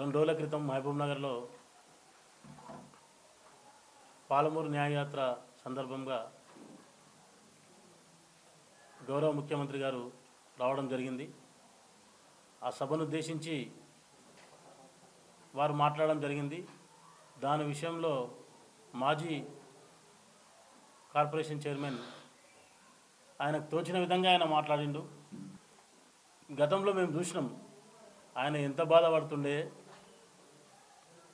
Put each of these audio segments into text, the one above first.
రెండు రోజుల క్రితం మహబూబ్ నగర్లో పాలమూరు న్యాయయాత్ర సందర్భంగా గౌరవ ముఖ్యమంత్రి గారు రావడం జరిగింది. ఆ సభను ఉద్దేశించి వారు మాట్లాడడం జరిగింది. దాని విషయంలో మాజీ కార్పొరేషన్ చైర్మన్ ఆయనకు తోచిన విధంగా ఆయన మాట్లాడిండు. గతంలో మేము చూసినాం. ఆయన ఎంత బాధపడుతుండే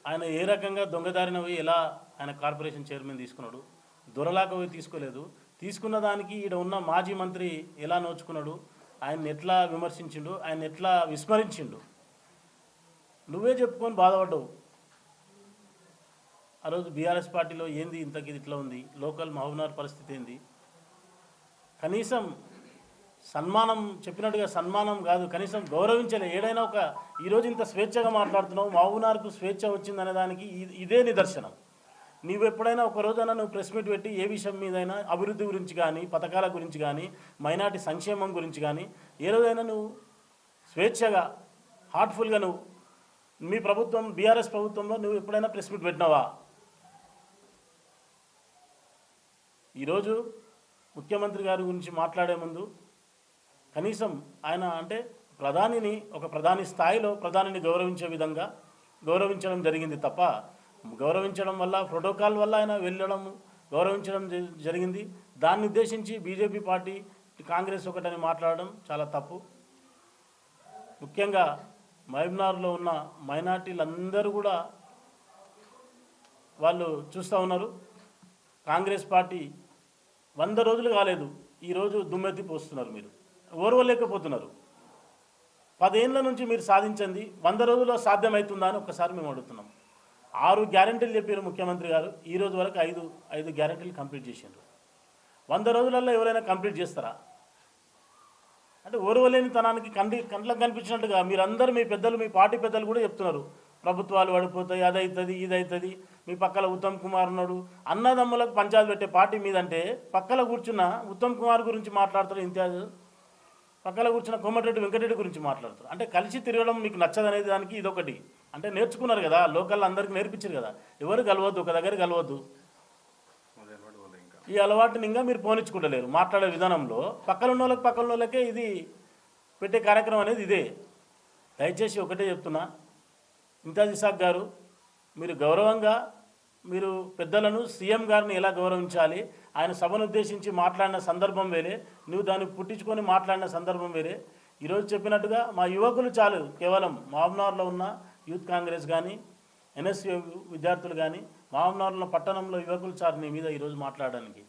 ఆయన ఏ రకంగా దొంగదారిన పోయి ఎలా ఆయన కార్పొరేషన్ చైర్మన్ తీసుకున్నాడు? దొరలాక పోయి తీసుకోలేదు. తీసుకున్న దానికి ఈడ ఉన్న మాజీ మంత్రి ఎలా నోచుకున్నాడు? ఆయన ఎట్లా విమర్శించిండు? ఆయన ఎట్లా విస్మరించిండు? నువ్వే చెప్పుకొని బాధపడ్డావు. ఆ రోజు బీఆర్ఎస్ పార్టీలో ఏంది ఇంతకి ఇట్లా ఉంది? లోకల్ మహబూబ్నగర్ పరిస్థితి ఏంది? కనీసం సన్మానం చెప్పినట్టుగా సన్మానం కాదు. కనీసం గౌరవించలే. ఏడైనా ఒక ఈరోజు ఇంత స్వేచ్ఛగా మాట్లాడుతున్నావు మహబూబ్నగర్కు స్వేచ్ఛ వచ్చిందనే దానికి ఇదే నిదర్శనం. నీవు ఎప్పుడైనా ఒకరోజైనా నువ్వు ప్రెస్ మీట్ పెట్టి ఏ విషయం మీదైనా అభివృద్ధి గురించి కానీ పథకాల గురించి కానీ మైనార్టీ సంక్షేమం గురించి కానీ ఏ రోజైనా నువ్వు స్వేచ్ఛగా హార్ట్ఫుల్గా నువ్వు మీ ప్రభుత్వం బీఆర్ఎస్ ప్రభుత్వంలో నువ్వు ఎప్పుడైనా ప్రెస్ మీట్ పెట్టినావా? ఈరోజు ముఖ్యమంత్రి గారి గురించి మాట్లాడే ముందు కనీసం ఆయన అంటే ప్రధానిని ఒక ప్రధాని స్థాయిలో ప్రధానిని గౌరవించే విధంగా గౌరవించడం జరిగింది తప్ప గౌరవించడం వల్ల ప్రోటోకాల్ వల్ల ఆయన వెళ్ళడం గౌరవించడం జ- జరిగింది. దాన్ని ఉద్దేశించి బీజేపీ పార్టీ కాంగ్రెస్ ఒకటని మాట్లాడడం చాలా తప్పు. ముఖ్యంగా మహబ్నార్లో ఉన్న మైనార్టీలందరూ కూడా వాళ్ళు చూస్తూ ఉన్నారు. కాంగ్రెస్ పార్టీ వంద రోజులు కాలేదు. ఈరోజు దుమ్మెత్తి పోస్తున్నారు మీరు. ఓర్వలేకపోతున్నారు. పదేళ్ళ నుంచి మీరు సాధించింది వంద రోజుల్లో సాధ్యమవుతుందా అని ఒకసారి మేము అడుగుతున్నాం. ఆరు గ్యారెంటీలు చెప్పారు ముఖ్యమంత్రి గారు ఈ రోజు వరకు ఐదు ఐదు గ్యారెంటీలు కంప్లీట్ చేసిండ్రు. వంద రోజులలో ఎవరైనా కంప్లీట్ చేస్తారా? అంటే ఓర్వలేని తనానికి కండి కంట్లకు కనిపించినట్టుగా మీరందరూ మీ పెద్దలు మీ పార్టీ పెద్దలు కూడా చెప్తున్నారు. ప్రభుత్వాలు పడిపోతాయి అది అవుతుంది ఇది అవుతుంది మీ పక్కల ఉత్తమ్ కుమార్ ఉన్నాడు. అన్నదమ్ములకు పంచాయతీ పెట్టే పార్టీ మీదంటే పక్కల కూర్చున్న ఉత్తమ్ కుమార్ గురించి మాట్లాడుతారు ఇంతియాజ్. పక్కన కూర్చున్న కోమటిరెడ్డి వెంకటరెడ్డి గురించి మాట్లాడుతారు అంటే కలిసి తిరగడం మీకు నచ్చదనేది దానికి ఇదొకటి. అంటే నేర్చుకున్నారు కదా లోకల్ అందరికి నేర్పించారు కదా. ఎవరు కలవద్దు ఒక దగ్గర కలవద్దు. ఈ అలవాటుని ఇంకా మీరు పోనిచ్చుకుంటలేరు. మాట్లాడే విధానంలో పక్కన ఉన్న వాళ్ళకి పక్కన వాళ్ళకే ఇది పెట్టే కార్యక్రమం అనేది ఇదే. దయచేసి ఒకటే చెప్తున్నా. ఇంతాజ్ ఇసాక్ గారు మీరు గౌరవంగా మీరు పెద్దలను సీఎం గారిని ఎలా గౌరవించాలి? ఆయన సభను ఉద్దేశించి మాట్లాడిన సందర్భం వేరే నువ్వు దాన్ని పుట్టించుకొని మాట్లాడిన సందర్భం వేరే. ఈరోజు చెప్పినట్టుగా మా యువకులు చాలు. కేవలం మహబూబ్నగర్లో ఉన్న యూత్ కాంగ్రెస్ కానీ ఎన్ఎస్యు విద్యార్థులు కానీ మహబూబ్నగర్లో పట్టణంలో యువకులు చాలు నీ మీద ఈరోజు మాట్లాడడానికి.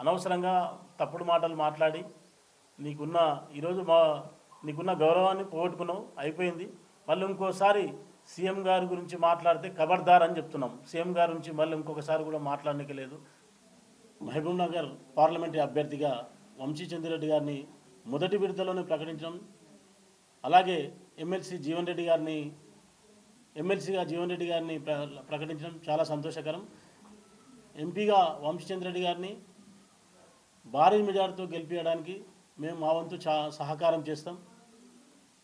అనవసరంగా తప్పుడు మాటలు మాట్లాడి నీకున్న ఈరోజు మా నీకున్న గౌరవాన్ని పోగొట్టుకున్నావు. అయిపోయింది. మళ్ళీ ఇంకోసారి సీఎం గారి గురించి మాట్లాడితే ఖబర్దార్ అని చెప్తున్నాం. సీఎం గారి గురించి మళ్ళీ ఇంకొకసారి కూడా మాట్లాడడానికి లేదు. మహబూబ్ నగర్ పార్లమెంటరీ అభ్యర్థిగా వంశీ చంద్రెడ్డి గారిని మొదటి విడతలోనే ప్రకటించడం అలాగే ఎమ్మెల్సీ జీవన్ రెడ్డి గారిని ఎమ్మెల్సీగా జీవన్ రెడ్డి గారిని ప్ర- ప్రకటించడం చాలా సంతోషకరం. ఎంపీగా వంశీచంద్రెడ్డి గారిని భారీ మెజార్టీతో గెలిపించడానికి మేము మా వంతు చా సహకారం చేస్తాం.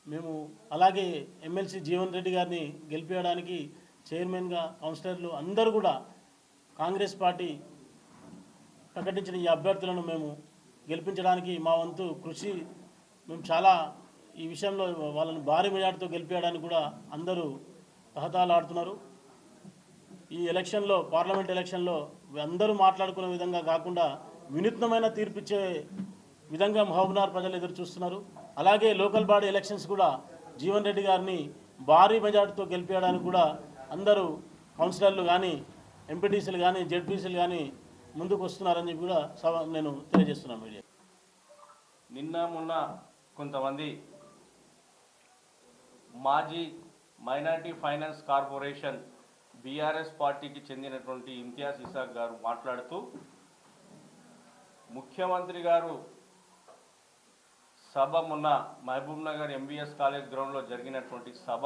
మేము అలాగే ఎమ్మెల్సీ జీవన్ రెడ్డి గారిని గెలిపించడానికి చైర్మన్గా కౌన్సిలర్లు అందరూ కూడా కాంగ్రెస్ పార్టీ ప్రకటించిన ఈ అభ్యర్థులను మేము గెలిపించడానికి మా వంతు కృషి. మేము చాలా ఈ విషయంలో వాళ్ళని భారీ మెజార్టీతో గెలిపించడానికి కూడా అందరూ తహతాలాడుతున్నారు. ఈ ఎలక్షన్లో పార్లమెంట్ ఎలక్షన్లో అందరూ మాట్లాడుకునే విధంగా కాకుండా వినూత్నమైన తీర్పిచ్చే విధంగా మహబూబ్నగర్ ప్రజలు ఎదురు చూస్తున్నారు అలాగే లోకల్ బాడీ ఎలక్షన్స్ కూడా జీవన్ రెడ్డి గారిని భారీ మెజార్టీతో గెలిపించడానికి కూడా అందరూ కౌన్సిలర్లు కానీ ఎంపీటీసీలు కానీ జెడ్పీసీలు కానీ ముందుకు వస్తున్నారని చెప్పి కూడా సభ నేను తెలియజేస్తున్నాను మీడియా నిన్న మొన్న కొంతమంది మాజీ మైనార్టీ ఫైనాన్స్ కార్పొరేషన్ బీఆర్ఎస్ పార్టీకి చెందినటువంటి ఇంతియాజ్ ఇసాక్ గారు మాట్లాడుతూ ముఖ్యమంత్రి గారు సభ మొన్న మహబూబ్ నగర్ ఎంబీఎస్ కాలేజ్ గ్రౌండ్లో జరిగినటువంటి సభ.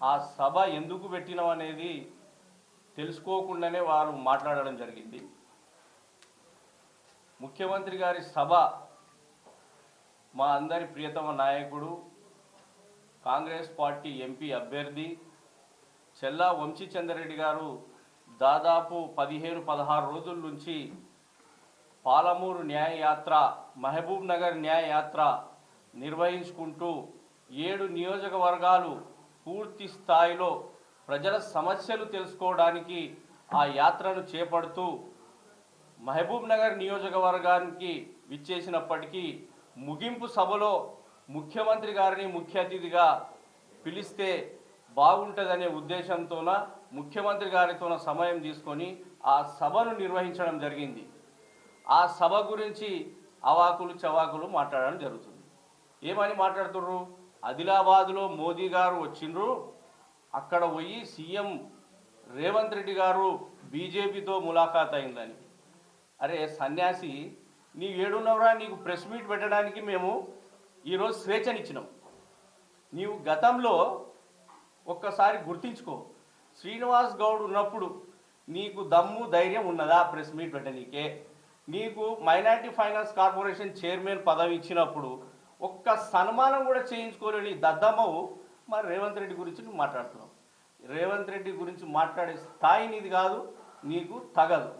ఆ సభ ఎందుకు పెట్టినాం అనేది తెలుసుకోకుండానే వారు మాట్లాడడం జరిగింది. ముఖ్యమంత్రి గారి సభ మా అందరి ప్రియతమ నాయకుడు కాంగ్రెస్ పార్టీ ఎంపీ అభ్యర్థి చెల్లా వంశీచంద్రరెడ్డి గారు దాదాపు పదిహేను పదహారు రోజుల నుంచి పాలమూరు న్యాయయాత్ర మహబూబ్ నగర్ న్యాయయాత్ర నిర్వహించుకుంటూ ఏడు నియోజకవర్గాలు పూర్తి స్థాయిలో ప్రజల సమస్యలు తెలుసుకోవడానికి ఆ యాత్రను చేపడుతూ మహబూబ్ నగర్ నియోజకవర్గానికి విచ్చేసినప్పటికీ ముగింపు సభలో ముఖ్యమంత్రి గారిని ముఖ్య అతిథిగా పిలిస్తే బాగుంటుందనే ఉద్దేశంతోన ముఖ్యమంత్రి గారితోన సమయం తీసుకొని ఆ సభను నిర్వహించడం జరిగింది. ఆ సభ గురించి అవాకులు చవాకులు మాట్లాడడం జరుగుతుంది. ఏమని మాట్లాడుతుర్రు? ఆదిలాబాద్లో మోదీ గారు వచ్చిండ్రు. అక్కడ పోయి సీఎం రేవంత్ రెడ్డి గారు బీజేపీతో ములాఖాత్ అయిందని. అరే సన్యాసి నీ ఏడున్నవరా? నీకు ప్రెస్ మీట్ పెట్టడానికి మేము ఈరోజు స్వేచ్ఛనిచ్చినాం. నీవు గతంలో ఒక్కసారి గుర్తించుకో. శ్రీనివాస్ గౌడ్ ఉన్నప్పుడు నీకు దమ్ము ధైర్యం ఉన్నదా ప్రెస్ మీట్ పెట్టనీకే? నీకు మైనార్టీ ఫైనాన్స్ కార్పొరేషన్ చైర్మన్ పదవి ఇచ్చినప్పుడు ఒక్క సన్మానం కూడా చేయించుకోలేని దద్దమ్మవు మరి రేవంత్ రెడ్డి గురించి నువ్వు మాట్లాడుతున్నావు. రేవంత్ రెడ్డి గురించి మాట్లాడే స్థాయి నీది కాదు నీకు తగదు.